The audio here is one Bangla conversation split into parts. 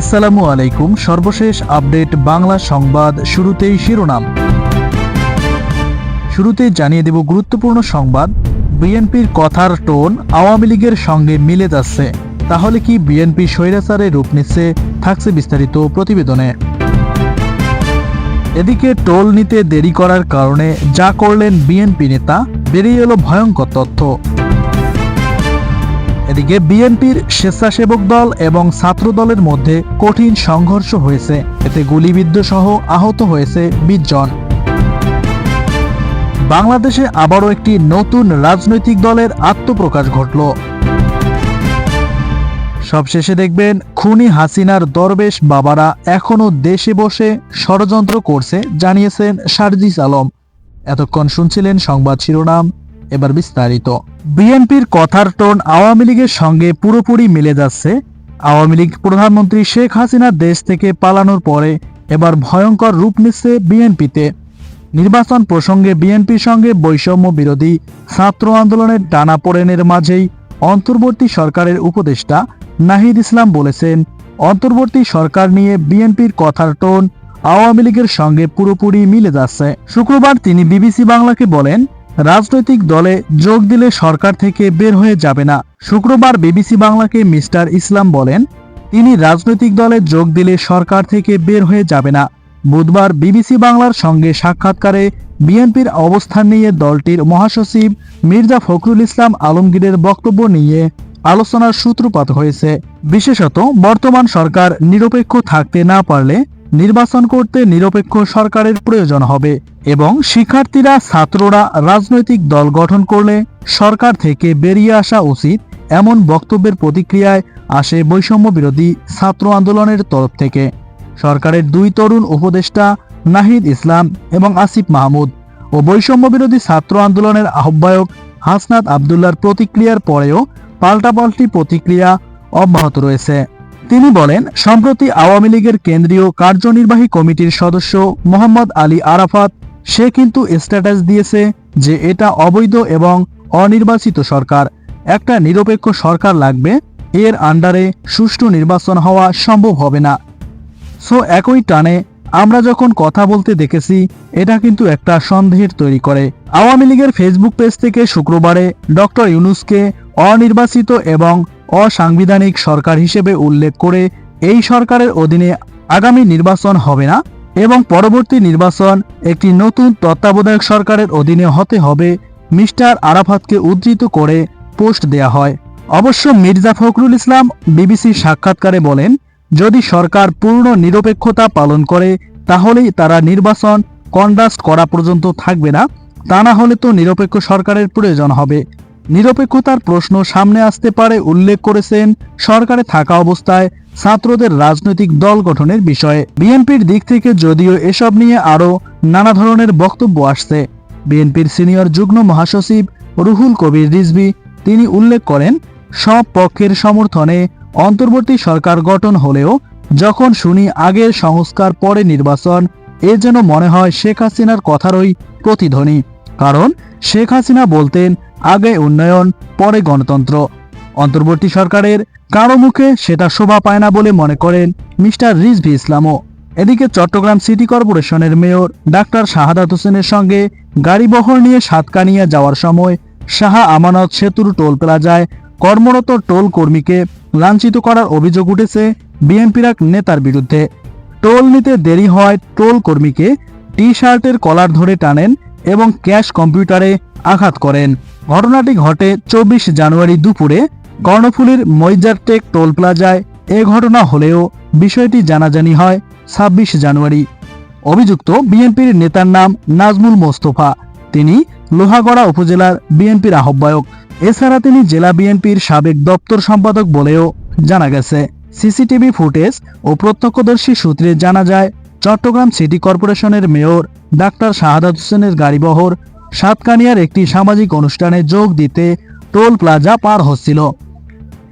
আসসালামু আলাইকুম। সর্বশেষ আপডেট বাংলা সংবাদ শুরুতেই শিরোনাম। শুরুতেই জানিয়ে দেব গুরুত্বপূর্ণ সংবাদ। বিএনপির কথার টোন আওয়ামী লীগের সঙ্গে মিলে যাচ্ছে। তাহলে কি বিএনপি স্বৈরাচারে রূপ নিচ্ছে? থাকছে বিস্তারিত প্রতিবেদনে। এদিকে টোল নিতে দেরি করার কারণে যা করলেন বিএনপি নেতা, বেরিয়ে এলো ভয়ঙ্কর তথ্য। এদিকে বিএনপির স্বেচ্ছাসেবক দল এবং ছাত্র দলের মধ্যে কঠিন সংঘর্ষ হয়েছে। এতে গুলিবিদ্ধ সহ আহত হয়েছে বিশ জন। বাংলাদেশে আবারও একটি নতুন রাজনৈতিক দলের আত্মপ্রকাশ ঘটল। সবশেষে দেখবেন, খুনি হাসিনার দরবেশ বাবারা এখনও দেশে বসে ষড়যন্ত্র করছে, জানিয়েছেন সারজিস আলম। এতক্ষণ শুনছিলেন সংবাদ শিরোনাম। এবার বিস্তারিত। বিএনপির কথার টোন আওয়ামী লীগের সঙ্গে পুরোপুরি মিলে যাচ্ছে। আওয়ামী লীগ প্রধানমন্ত্রী শেখ হাসিনা দেশ থেকে পালানোর পরে এবার ভয়ঙ্কর রূপ নিচ্ছে বিএনপিতে। নির্বাচন প্রসঙ্গে বিএনপির সঙ্গে বৈষম্য বিরোধী ছাত্র আন্দোলনের টানাপোড়েনের মাঝেই অন্তর্বর্তী সরকারের উপদেষ্টা নাহিদ ইসলাম বলেছেন, অন্তর্বর্তী সরকার নিয়ে বিএনপির কথার টোন আওয়ামী লীগের সঙ্গে পুরোপুরি মিলে যাচ্ছে। শুক্রবার তিনি বিবিসি বাংলাকে বলেন রাজনৈতিক দলে যোগ দিলে সরকার থেকে বের হয়ে যাবে না। শুক্রবার বিবিসি বাংলাকে মিস্টার ইসলাম বলেন, তিনি রাজনৈতিক দলে যোগ দিলে সরকার থেকে বের হয়ে যাবে না। বুধবার বিবিসি বাংলার সঙ্গে সাক্ষাৎকারে বিএনপির অবস্থান নিয়ে দলটির মহাসচিব মির্জা ফখরুল ইসলাম আলমগীরের বক্তব্য নিয়ে আলোচনার সূত্রপাত হয়েছে। বিশেষত, বর্তমান সরকার নিরপেক্ষ থাকতে না পারলে নির্বাচন করতে নিরপেক্ষ সরকারের প্রয়োজন হবে এবং শিক্ষার্থীরা, ছাত্ররা রাজনৈতিক দল গঠন করলে সরকার থেকে বেরিয়ে আসা উচিত এমন বক্তব্যের প্রতিক্রিয়ায় আসে বৈষম্য বিরোধী ছাত্র আন্দোলনের তরফ থেকে। সরকারের দুই তরুণ উপদেষ্টা নাহিদ ইসলাম এবং আসিফ মাহমুদ ও বৈষম্য বিরোধী ছাত্র আন্দোলনের আহ্বায়ক হাসনাত আবদুল্লার প্রতিক্রিয়ার পরেও পাল্টাপাল্টি প্রতিক্রিয়া অব্যাহত রয়েছে। তিনি বলেন, সম্প্রতি আওয়ামী লীগের কেন্দ্রীয় কার্যনির্বাহী কমিটির সদস্য মোহাম্মদ আলী আরাফাত, সে কিন্তু স্ট্যাটাস দিয়েছে যে এটা অবৈধ এবং অনির্বাচিত সরকার। একটা নিরপেক্ষ সরকার লাগবে, এর আন্ডারে সুষ্ঠু নির্বাচন হওয়া সম্ভব হবে না। সো, একই টানে আমরা যখন কথা বলতে দেখেছি, এটা কিন্তু একটা সন্দেহের তৈরি করে। আওয়ামী লীগের ফেসবুক পেজ থেকে শুক্রবারে ডক্টর ইউনুসকে অনির্বাচিত এবং অসাংবিধানিক সরকার হিসেবে উল্লেখ করে এই সরকারের অধীনে আগামী নির্বাচন হবে না এবং পরবর্তী নির্বাচন একটি নতুন তত্ত্বাবধায়ক সরকারের অধীনে হতে হবে, মিস্টার আরাফাতকে উদ্ধৃত করে পোস্ট দেয়া হয়। অবশ্য মির্জা ফখরুল ইসলাম বিবিসির সাক্ষাৎকারে বলেন, যদি সরকার পূর্ণ নিরপেক্ষতা পালন করে, তাহলেই তারা নির্বাচন কন্ডাক্ট করা পর্যন্ত থাকবে না, তা না হলে তো নিরপেক্ষ সরকারের প্রয়োজন হবে। নিরপেক্ষতার প্রশ্ন সামনে আসতে পারে উল্লেখ করেছেন সরকারে থাকা অবস্থায় ছাত্রদের রাজনৈতিক দল গঠনের বিষয়ে। বিএনপির দিক থেকে যদিও এসব নিয়ে আরও নানা ধরনের বক্তব্য আসছে। বিএনপির সিনিয়র যুগ্ম মহাসচিব রুহুল কবির রিজভি তিনি উল্লেখ করেন, সব পক্ষের সমর্থনে অন্তর্বর্তী সরকার গঠন হলেও যখন শুনি আগের সংস্কার পরে নির্বাচন, এ যেন মনে হয় শেখ হাসিনার কথারই প্রতিধ্বনি। কারণ শেখ হাসিনা বলতেন, আগে উন্নয়ন, পরে গণতন্ত্র। অন্তর্বর্তী সরকারের কারও মুখে সেটা শোভা পায় না বলে মনে করেন মিস্টার রিজভি ইসলামও। এদিকে চট্টগ্রাম সিটি কর্পোরেশনের মেয়র ডাক্তার শাহাদাত হোসেনের সঙ্গে গাড়ি বহর নিয়ে সাতকানিয়া যাওয়ার সময় শাহা আমানত সেতুর টোল প্লাজায় কর্মরত টোল কর্মীকে লাঞ্ছিত করার অভিযোগ উঠেছে বিএনপির এক নেতার বিরুদ্ধে। টোল নিতে দেরি হয় টোল কর্মীকে টি শার্টের কলার ধরে টানেন এবং ক্যাশ কম্পিউটারে আঘাত করেন। ঘটনাটি ঘটে চব্বিশ জানুয়ারি দুপুরে কর্ণফুলীর মৈজারটেক টোল প্লাজায়। এ ঘটনা হলেও বিষয়টি জানাজানি হয় ছাব্বিশ জানুয়ারি। অভিযুক্ত বিএনপির নেতার নাম নাজমুল মোস্তফা। তিনি লোহাগড়া উপজেলার বিএনপির আহ্বায়ক। এছাড়া তিনি জেলা বিএনপির সাবেক দপ্তর সম্পাদক বলেও জানা গেছে। সিসিটিভি ফুটেজ ও প্রত্যক্ষদর্শী সূত্রে জানা যায় চট্টগ্রাম সিটি কর্পোরেশনের মেয়র ডাক্তার শাহাদাত হোসেনের গাড়িবহর সাতকানিয়ার একটি সামাজিক অনুষ্ঠানে যোগ দিতে টোল প্লাজা পার হচ্ছিল।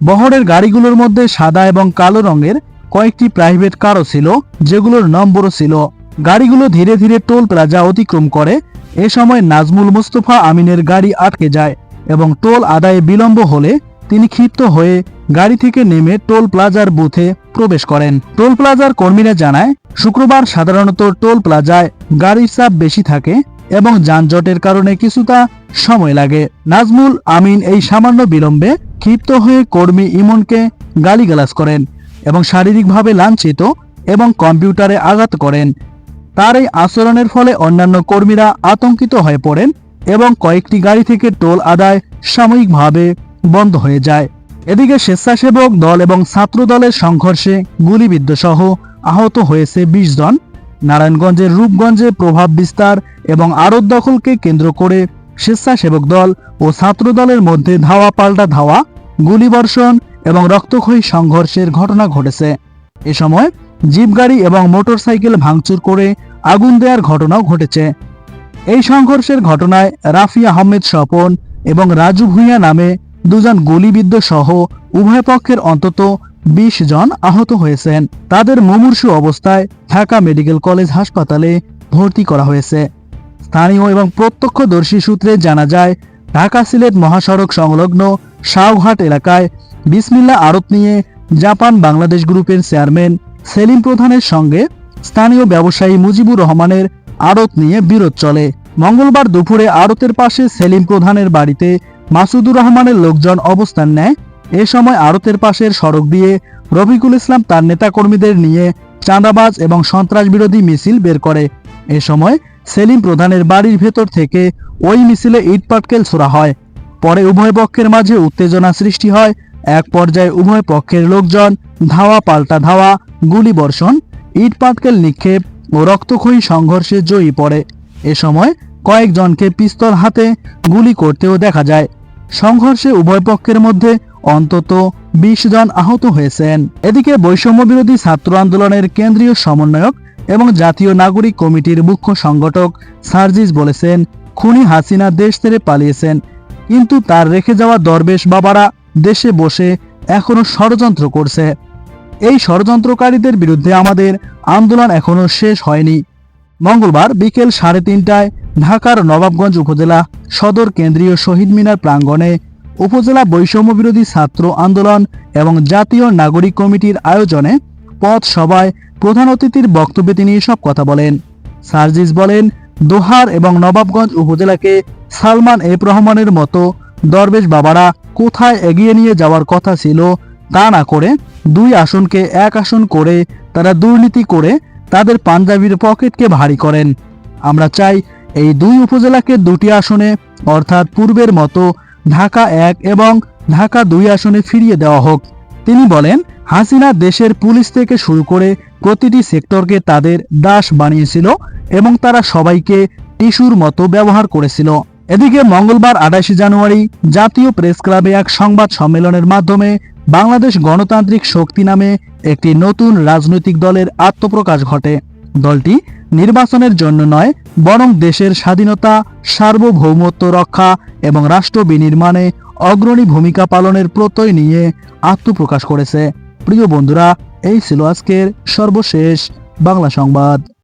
বহরের গাড়িগুলোর মধ্যে সাদা এবং কালো রঙের কয়েকটি প্রাইভেট কারও ছিল, যেগুলোর নম্বরও ছিল। গাড়িগুলো ধীরে ধীরে টোল প্লাজা অতিক্রম করে। এ সময় নাজমুল মুস্তফা আমিনের গাড়ি আটকে যায় এবং টোল আদায়ে বিলম্ব হলে তিনি ক্ষিপ্ত হয়ে গাড়ি থেকে নেমে টোল প্লাজার বুথে প্রবেশ করেন। টোল প্লাজার কর্মীরা জানায়, শুক্রবার সাধারণত টোল প্লাজায় গাড়ির চাপ বেশি থাকে এবং যানজটের কারণে কিছুটা সময় লাগে। নাজমুল আমিন এই সামান্য বিলম্বে ক্ষিপ্ত হয়ে কর্মী ইমনকে গালিগালাজ করেন এবং শারীরিকভাবে লাঞ্ছিত এবং কম্পিউটারে আঘাত করেন। তার এই আচরণের ফলে অন্যান্য কর্মীরা আতঙ্কিত হয়ে পড়েন এবং কয়েকটি গাড়ি থেকে টোল আদায় সাময়িকভাবে বন্ধ হয়ে যায়। এদিকে স্বেচ্ছাসেবক দল এবং ছাত্র দলের সংঘর্ষে গুলিবিদ্ধ সহ আহত হয়েছে বিশ জন। নারায়ণগঞ্জের রূপগঞ্জে প্রভাব বিস্তার এবং আড়ত দখলকে কেন্দ্র করে স্বেচ্ছাসেবক দল ও ছাত্র দলের মধ্যে ধাওয়া পাল্টা ধাওয়া, গুলিবর্ষণ এবং রক্তক্ষয়ী সংঘর্ষের ঘটনা ঘটেছে। এ সময় জিপ গাড়ি এবং মোটরসাইকেল ভাঙচুর করে আগুন দেওয়ার ঘটনাও ঘটেছে। এই সংঘর্ষের ঘটনায় রাফি আহমেদ স্বপন এবং রাজু ভূঁইয়া নামে দুজন গুলিবিদ্ধ সহ উভয় পক্ষের অন্তত বিশ জন আহত হয়েছেন। তাদের মুমূর্ষু অবস্থায় ঢাকা মেডিকেল কলেজ হাসপাতালে ভর্তি করা হয়েছে। স্থানীয় এবং প্রত্যক্ষদর্শী সূত্রে জানা যায়, ঢাকা সিলেট মহাসড়ক সংলগ্ন শাহঘাট এলাকায় বিসমিল্লা আড়ত নিয়ে জাপান বাংলাদেশ গ্রুপের চেয়ারম্যান সেলিম প্রধানের সঙ্গে স্থানীয় ব্যবসায়ী মুজিবুর রহমানের আড়ত নিয়ে বিরোধ চলে। মঙ্গলবার দুপুরে আড়তের পাশে সেলিম প্রধানের বাড়িতে মাসুদুর রহমানের লোকজন অবস্থান নেয়। এ সময় আড়তের পাশের সড়ক দিয়ে রফিকুল ইসলাম তার নেতাকর্মীদের নিয়ে চাঁদাবাজ এবং সন্ত্রাস বিরোধী মিছিল বের করে। এ সময় সেলিম প্রধানের বাড়ির ভেতর থেকে ওই মিছিলে ইট পাটকেল ছোড়া হয়। পরে উভয় পক্ষের মাঝে উত্তেজনা সৃষ্টি হয়। এক পর্যায়ে উভয় পক্ষের লোকজন ধাওয়া পাল্টা ধাওয়া, গুলি বর্ষণ, ইট পাটকেল নিক্ষেপ ও রক্তক্ষয়ী সংঘর্ষে জয়ী পড়ে। এ সময় কয়েকজনকে পিস্তল হাতে গুলি করতেও দেখা যায়। সংঘর্ষে উভয় পক্ষের মধ্যে অন্তত বিশ জন আহত হয়েছেন। এদিকে বৈষম্য বিরোধী ছাত্র আন্দোলনের কেন্দ্রীয় সমন্বয়ক এবং জাতীয় নাগরিক কমিটির মুখ্য সংগঠক সার্জিস বলেছেন, খুনি হাসিনা দেশ ছেড়ে পালিয়েছেন, কিন্তু তার রেখে যাওয়া দরবেশ বাবারা দেশে বসে এখনও ষড়যন্ত্র করছে। এই ষড়যন্ত্রকারীদের বিরুদ্ধে আমাদের আন্দোলন এখনও শেষ হয়নি। মঙ্গলবার বিকেল সাড়ে তিনটায় ঢাকার নবাবগঞ্জ উপজেলা সদর কেন্দ্রীয় শহীদ মিনার প্রাঙ্গণে উপজেলা বৈষম্য বিরোধী ছাত্র আন্দোলন এবং জাতীয় নাগরিক কমিটির আয়োজনে পথ সভায় প্রধান অতিথির বক্তব্যে তিনি এসব কথা বলেন। সার্জিস বলেন, দোহার এবং নবাবগঞ্জ উপজেলাকে সালমান এফ রহমানের মতো দরবেশ বাবারা কোথায় এগিয়ে নিয়ে যাওয়ার কথা ছিল তা না করে দুই আসনকে এক আসন করে তারা দুর্নীতি করে তাদের পাঞ্জাবির পকেটকে ভারী করেন। আমরা চাই এই দুই উপজেলাকে দুটি আসনে, অর্থাৎ পূর্বের মতো ঢাকা এক এবং ঢাকা দুই আসনে ফিরিয়ে দেওয়া হোক। তিনি বলেন, হাসিনা দেশের পুলিশ থেকে শুরু করে প্রতিটি সেক্টরকে তাদের দাস বানিয়েছিল এবং তারা সবাইকে টিস্যুর মতো ব্যবহার করেছিল। এদিকে মঙ্গলবার আঠাশে জানুয়ারি জাতীয় প্রেস ক্লাবে এক সংবাদ সম্মেলনের মাধ্যমে বাংলাদেশ গণতান্ত্রিক শক্তি নামে একটি নতুন রাজনৈতিক দলের আত্মপ্রকাশ ঘটে। দলটি নির্বাচনের জন্য নয় বরং দেশের স্বাধীনতা, সার্বভৌমত্ব রক্ষা এবং রাষ্ট্র বিনির্মাণে অগ্রণী ভূমিকা পালনের প্রত্যয় নিয়ে আত্মপ্রকাশ করেছে। প্রিয় বন্ধুরা, এই ছিল আজকের সর্বশেষ বাংলা সংবাদ।